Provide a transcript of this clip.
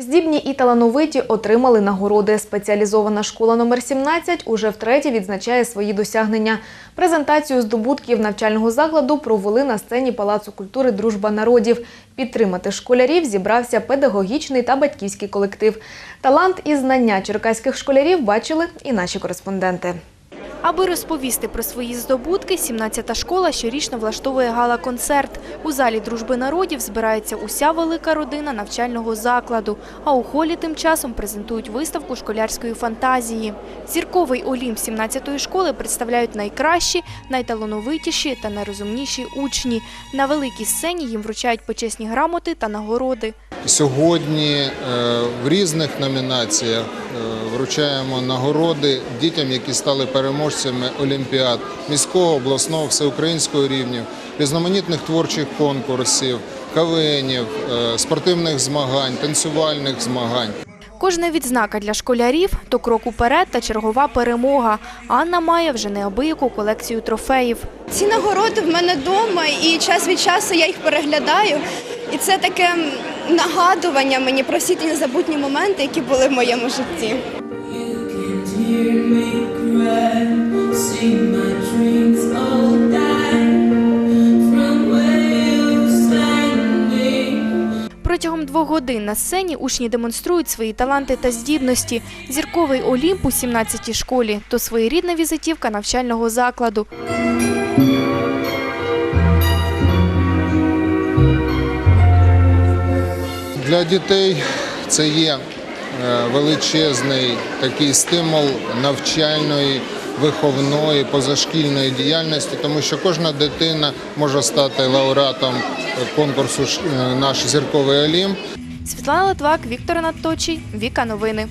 Здібні і талановиті отримали нагороди. Спеціалізована школа номер 17 уже втретє відзначає свої досягнення. Презентацію здобутків навчального закладу провели на сцені Палацу культури Дружба народів. Підтримати школярів зібрався педагогічний та батьківський колектив. Талант і знання черкаських школярів бачили і наші кореспонденти. Аби розповісти про свої здобутки, 17-та школа щорічно влаштовує гала-концерт. У залі дружби народів збирається уся велика родина навчального закладу. А у холі тим часом презентують виставку школярської фантазії. Зірковий олімп 17-ї школи представляють найкращі, найталановитіші та найрозумніші учні. На великій сцені їм вручають почесні грамоти та нагороди. Сьогодні е, в різних номінаціях е, вручаємо нагороди дітям, які стали переможцями олімпіад міського, обласного, всеукраїнського рівнів, різноманітних творчих конкурсів, кавенів, е, спортивних змагань, танцювальних змагань. Кожна відзнака для школярів – то крок уперед та чергова перемога. Анна має вже неабияку колекцію трофеїв. Ці нагороди в мене вдома, і час від часу я їх переглядаю. І це таке нагадування мені про всі ті незабутні моменти, які були в моєму житті. Протягом двох годин на сцені учні демонструють свої таланти та здібності. Зірковий Олімп у 17-й школі – то своєрідна візитівка навчального закладу. Для дітей це є е, величезний такий стимул навчальної, виховної, позашкільної діяльності, тому що кожна дитина може стати лауреатом конкурсу наш зірковий Олімп. Світлана Литвак, Віктор Надточий, Віка Новини.